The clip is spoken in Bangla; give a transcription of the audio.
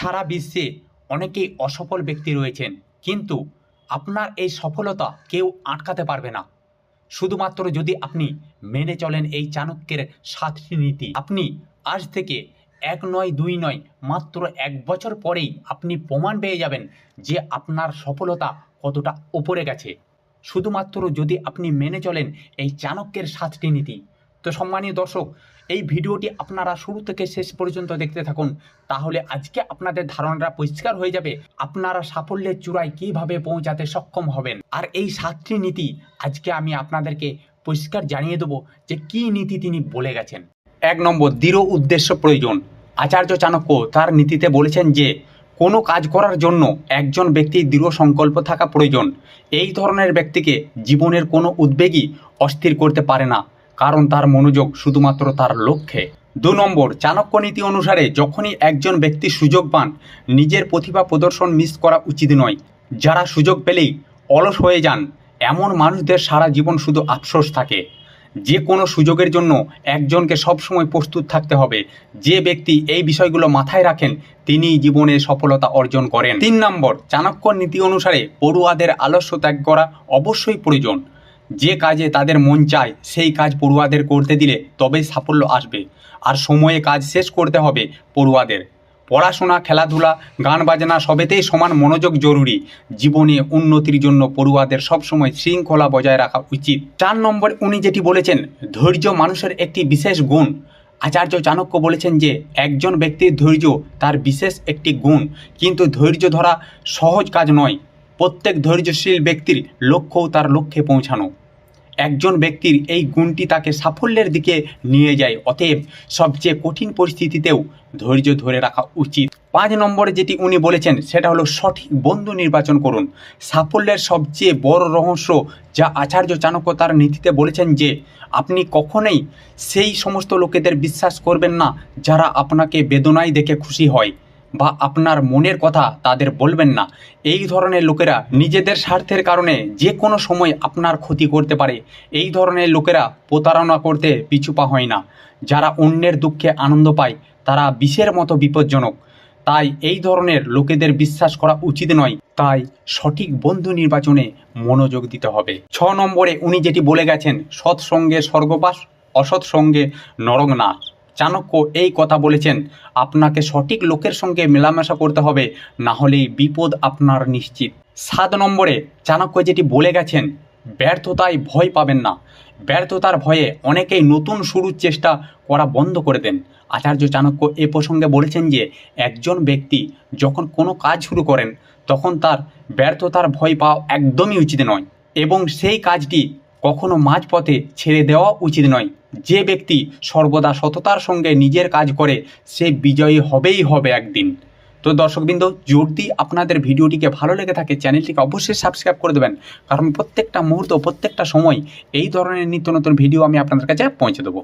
সারা বিশ্বে অনেকেই অসফল ব্যক্তি রয়েছেন, কিন্তু আপনার এই সফলতা কেউ আটকাতে পারবে না। শুধুমাত্র যদি আপনি মেনে চলেন এই চাণক্যের সাতটি নীতি, আপনি আজ থেকে এক নয়, দুই নয়, মাত্র এক বছর পরেই আপনি প্রমাণ পেয়ে যাবেন যে আপনার সফলতা কতটা ওপরে গেছে। শুধুমাত্র যদি আপনি মেনে চলেন এই চাণক্যের সাতটি নীতি তো সম্মানীয় দর্শক, এই ভিডিওটি আপনারা শুরু থেকে শেষ পর্যন্ত দেখতে থাকুন। তাহলে আজকে আপনাদের ধারণাটা পরিষ্কার হয়ে যাবে, আপনারা সাফল্যের চূড়ায় কীভাবে পৌঁছাতে সক্ষম হবেন। আর এই সাতটি নীতি আজকে আমি আপনাদেরকে পরিষ্কার জানিয়ে দেবো যে কি নীতি তিনি বলে গেছেন। এক নম্বর, দৃঢ় উদ্দেশ্য প্রয়োজন। আচার্য চাণক্য তার নীতিতে বলেছেন যে, কোনো কাজ করার জন্য একজন ব্যক্তির দৃঢ় সংকল্প থাকা প্রয়োজন। এই ধরনের ব্যক্তিকে জীবনের কোনো উদ্বেগই অস্থির করতে পারে না। কারণ তার মনোযোগ শুধুমাত্র তার লক্ষ্যে। দু নম্বর, চাণক্য নীতি অনুসারে যখনই একজন ব্যক্তি সুযোগ পান, নিজের প্রতিভা প্রদর্শন মিস করা উচিত নয়। যারা সুযোগ পেলেই অলস হয়ে যান, এমন মানুষদের সারা জীবন শুধু আফসোস থাকে। যে কোনো সুযোগের জন্য একজনকে সবসময় প্রস্তুত থাকতে হবে। যে ব্যক্তি এই বিষয়গুলো মাথায় রাখেন তিনি জীবনে সফলতা অর্জন করেন। তিন নম্বর, চাণক্য নীতি অনুসারে পড়ুয়াদের আলস্য ত্যাগ করা অবশ্যই প্রয়োজন। যে কাজে তাদের মন চায়, সেই কাজ পড়ুয়াদের করতে দিলে তবেই সাফল্য আসবে। আর সময়ে কাজ শেষ করতে হবে পড়ুয়াদের। পড়াশোনা, খেলাধুলা, গান বাজনা সবেতেই সমান মনোযোগ জরুরি। জীবনে উন্নতির জন্য পড়ুয়াদের সবসময় শৃঙ্খলা বজায় রাখা উচিত। চার নম্বর উনি যেটি বলেছেন, ধৈর্য মানুষের একটি বিশেষ গুণ। আচার্য চাণক্য বলেছেন যে, একজন ব্যক্তির ধৈর্য তার বিশেষ একটি গুণ। কিন্তু ধৈর্য ধরা সহজ কাজ নয়। প্রত্যেক ধৈর্যশীল ব্যক্তির লক্ষ্যও তার লক্ষ্যে পৌঁছানো। একজন ব্যক্তির এই গুণটি তাকে সাফল্যের দিকে নিয়ে যায়। অতএব সবচেয়ে কঠিন পরিস্থিতিতেও ধৈর্য ধরে রাখা উচিত। পাঁচ নম্বরে যেটি উনি বলেছেন, সেটা হলো সঠিক বন্ধু নির্বাচন করুন। সাফল্যের সবচেয়ে বড় রহস্য যা আচার্য চাণক্য তার নীতিতে বলেছেন যে, আপনি কখনোই সেই সমস্ত লোকেদের বিশ্বাস করবেন না যারা আপনাকে বেদনায় দেখে খুশি হয়। বা আপনার মনের কথা তাদের বলবেন না। এই ধরনের লোকেরা নিজেদের স্বার্থের কারণে যে কোনো সময় আপনার ক্ষতি করতে পারে। এই ধরনের লোকেরা প্রতারণা করতে পিছুপা হয় না। যারা অন্যের দুঃখে আনন্দ পায়, তারা বিষের মতো বিপজ্জনক। তাই এই ধরনের লোকেদের বিশ্বাস করা উচিত নয়। তাই সঠিক বন্ধু নির্বাচনে মনোযোগ দিতে হবে। ছ নম্বরে উনি যেটি বলে গেছেন, সৎসঙ্গে স্বর্গবাস অসৎ সঙ্গে নরক নাশ চাণক্য এই কথা বলেছেন, আপনাকে সঠিক লোকের সঙ্গে মেলামেশা করতে হবে, না হলেই বিপদ আপনার নিশ্চিত। সাত নম্বরে চাণক্য যেটি বলে গেছেন, ব্যর্থতায় ভয় পাবেন না। ব্যর্থতার ভয়ে অনেকেই নতুন শুরুর চেষ্টা করা বন্ধ করে দেন। আচার্য চাণক্য এ প্রসঙ্গে বলেছেন যে, একজন ব্যক্তি যখন কোনো কাজ শুরু করেন, তখন তার ব্যর্থতার ভয় পাওয়া একদমই উচিত নয় এবং সেই কাজটি কখনো মাঝপথে ছেড়ে দেওয়া উচিত নয়। যে ব্যক্তি সর্বদা সততার সঙ্গে নিজের কাজ করে, সে বিজয়ী হবেই হবে একদিন। তো দর্শকবৃন্দ, যদি আপনাদের ভিডিওটিকে ভালো লেগে থাকে, চ্যানেলটিকে অবশ্যই সাবস্ক্রাইব করে দেবেন। কারণ প্রত্যেকটা মুহূর্ত, প্রত্যেকটা সময় এই ধরনের নিত্য নতুন ভিডিও আমি আপনাদের কাছে পৌঁছে দেবো।